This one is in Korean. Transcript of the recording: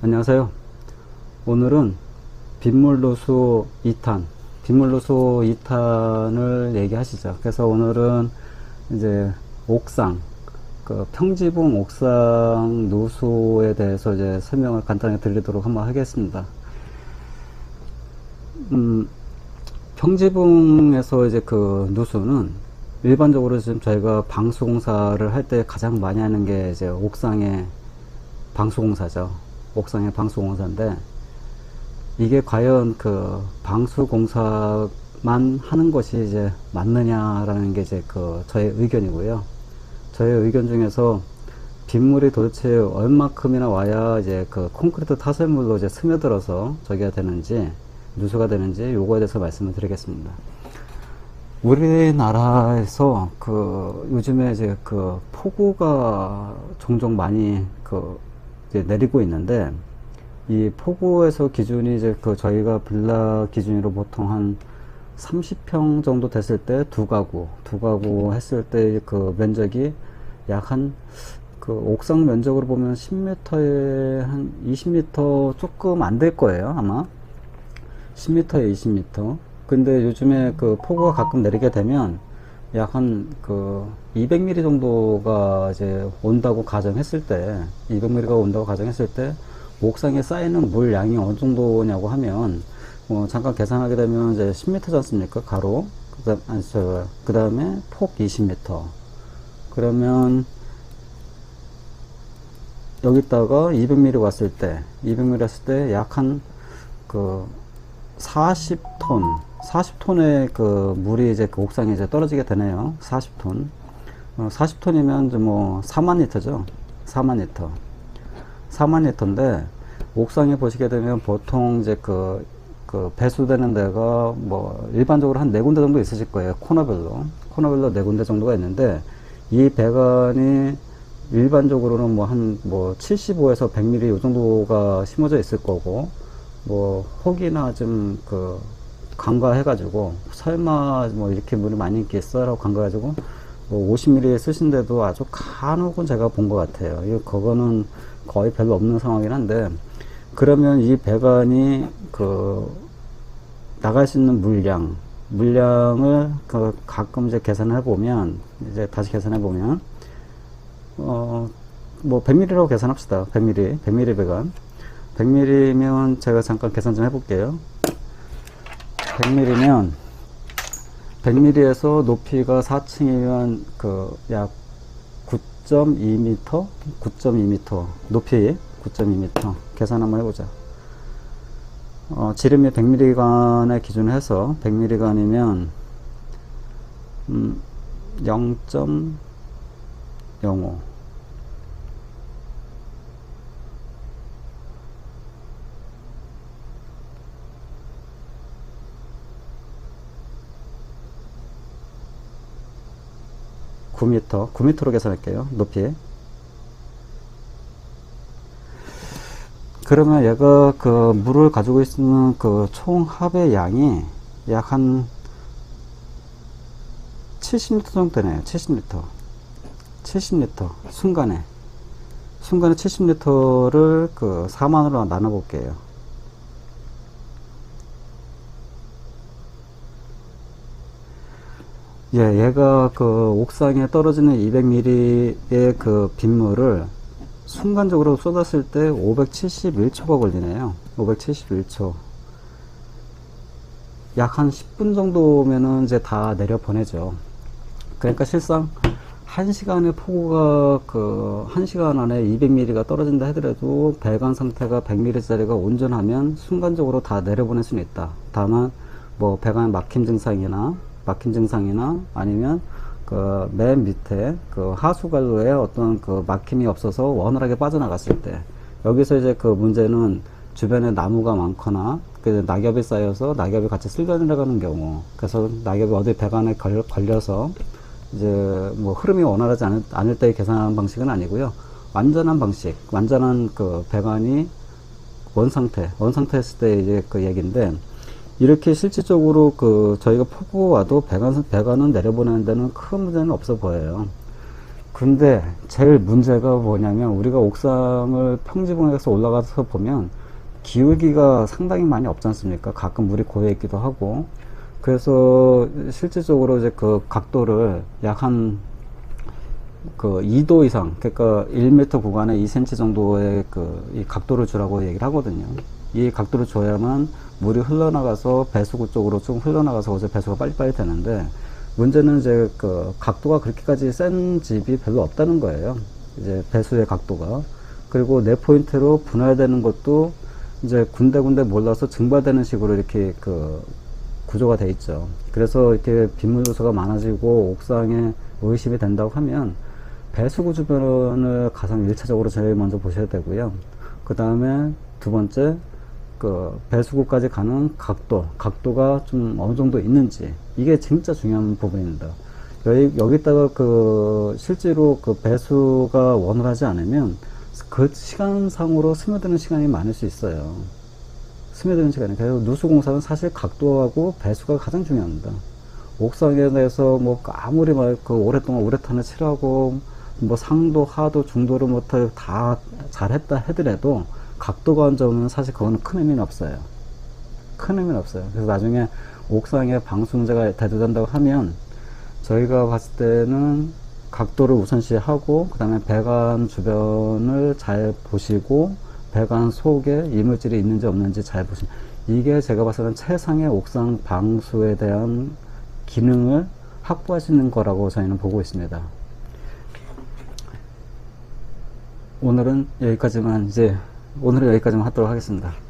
안녕하세요. 오늘은 빗물누수 2탄, 빗물누수 2탄을 얘기하시죠. 그래서 오늘은 이제 옥상, 그 평지붕 옥상 누수에 대해서 이제 설명을 간단하게 드리도록 한번 하겠습니다. 음, 평지붕에서 이제 그 누수는 일반적으로 지금 저희가 방수공사를 할 때 가장 많이 하는 게 이제 옥상의 방수공사죠. 옥상의 방수공사인데 이게 과연 그 방수공사만 하는 것이 이제 맞느냐라는 게 이제 그 저의 의견이고요. 저의 의견 중에서 빗물이 도대체 얼마큼이나 와야 이제 그 콘크리트 타설물로 이제 스며들어서 저기가 되는지 누수가 되는지 요거에 대해서 말씀을 드리겠습니다. 우리나라에서 그 요즘에 이제 그 폭우가 종종 많이 그 내리고 있는데 이 폭우에서 기준이 이제 그 저희가 빌라 기준으로 보통 한 30평 정도 됐을 때 두 가구, 두 가구 했을 때 그 면적이 약 한 그 옥상 면적으로 보면 10m에 한 20m 조금 안 될 거예요, 아마. 10m에 20m. 근데 요즘에 그 폭우가 가끔 내리게 되면 약 한 그 200mm 정도가 이제 온다고 가정했을 때 200mm가 온다고 가정했을 때 옥상에 쌓이는 물 양이 어느 정도냐고 하면 뭐 잠깐 계산하게 되면 이제 10m지 않습니까? 가로. 그다음 아니 저 그 다음에 폭 20m 그러면 여기다가 200mm 왔을 때 200mm 왔을 때 약 한 그 40톤 40톤의 그 물이 이제 그 옥상에 이제 떨어지게 되네요. 40톤. 어, 40톤이면 이제 뭐 4만 리터죠. 4만 리터. 4만 리터인데 옥상에 보시게 되면 보통 이제 그, 그 배수되는 데가 뭐 일반적으로 한 네 군데 정도 있으실 거예요. 코너별로. 코너별로 네 군데 정도가 있는데 이 배관이 일반적으로는 뭐 한뭐 75에서 100mm 요 정도가 심어져 있을 거고 뭐 혹이나 좀그 간과해 가지고 설마 뭐 이렇게 물이 많이 있겠어라고 간과해 가지고 뭐 50mm 쓰신데도 아주 간혹은 제가 본 것 같아요. 이 그거는 거의 별로 없는 상황이긴 한데 그러면 이 배관이 그 나갈 수 있는 물량 물량을 그 가끔 이제 계산해 보면 이제 다시 계산해 보면 어 뭐 100mm라고 계산합시다. 100mm 100mm 배관 100mm면 제가 잠깐 계산 좀 해볼게요. 100mm면 100mm에서 높이가 4층이면 그 약 9.2m, 9.2m 높이 9.2m 계산 한번 해보자. 어, 지름이 100mm간의 기준을 해서 100mm간이면 음, 0.05 9m, 9m로 계산할게요. 높이. 그러면 얘가 그 물을 가지고 있는 그 총합의 양이 약 한 70리터 정도 되네요. 70리터. 70리터. 순간에. 순간에 70리터를 그 4만으로 나눠 볼게요. 예, 얘가 그 옥상에 떨어지는 200mm의 그 빗물을 순간적으로 쏟았을 때 571초가 걸리네요. 571초. 약 한 10분 정도면은 이제 다 내려 보내죠. 그러니까 실상 1시간의 폭우가 그 1시간 안에 200mm가 떨어진다 하더라도 배관 상태가 100mm짜리가 온전하면 순간적으로 다 내려보낼 수는 있다. 다만 뭐 배관 막힘 증상이나 막힘 증상이나 아니면 그 맨 밑에 그 하수관로에 어떤 그 막힘이 없어서 원활하게 빠져나갔을 때 여기서 이제 그 문제는 주변에 나무가 많거나 그 낙엽이 쌓여서 낙엽이 같이 쓸려 내려가는 경우 그래서 낙엽이 어디 배관에 걸, 걸려서 이제 뭐 흐름이 원활하지 않을, 않을 때 계산하는 방식은 아니고요. 완전한 방식 완전한 그 배관이 원상태 원상태 했을 때 이제 그 얘기인데 이렇게 실질적으로 그 저희가 폭우 와도 배관, 배관은 내려보내는 데는 큰 문제는 없어 보여요. 근데 제일 문제가 뭐냐면 우리가 옥상을 평지봉에서 올라가서 보면 기울기가 상당히 많이 없지 않습니까? 가끔 물이 고여 있기도 하고 그래서 실질적으로 이제 그 각도를 약 한 그 2도 이상 그러니까 1m 구간에 2cm 정도의 그이 각도를 주라고 얘기를 하거든요. 이 각도를 줘야만 물이 흘러나가서 배수구 쪽으로 좀 흘러나가서 어제 배수가 빨리빨리 되는데 문제는 이제 그 각도가 그렇게까지 센 집이 별로 없다는 거예요. 이제 배수의 각도가. 그리고 내 포인트로 분할되는 것도 이제 군데군데 몰라서 증발되는 식으로 이렇게 그 구조가 돼 있죠. 그래서 이렇게 빗물 요소가 많아지고 옥상에 의심이 된다고 하면 배수구 주변을 가장 일차적으로 제일 먼저 보셔야 되고요. 그 다음에 두 번째 그 배수구까지 가는 각도, 각도가 좀 어느 정도 있는지 이게 진짜 중요한 부분입니다. 여기, 여기다가 그 실제로 그 배수가 원활하지 않으면 그 시간상으로 스며드는 시간이 많을 수 있어요. 스며드는 시간이. 그래서 누수공사는 사실 각도하고 배수가 가장 중요합니다. 옥상에 대해서 뭐 아무리 막그 오랫동안 우레탄을 칠하고 뭐 상도 하도 중도를 못해 다 잘했다 하더라도 각도가 안 좋으면 사실 그거는 큰 의미는 없어요. 큰 의미는 없어요. 그래서 나중에 옥상에 방수 문제가 대두된다고 하면 저희가 봤을 때는 각도를 우선시하고 그 다음에 배관 주변을 잘 보시고 배관 속에 이물질이 있는지 없는지 잘 보시 이게 제가 봤을 때는 최상의 옥상 방수에 대한 기능을 확보하시는 거라고 저희는 보고 있습니다. 오늘은 여기까지만 이제 오늘은 여기까지만 하도록 하겠습니다.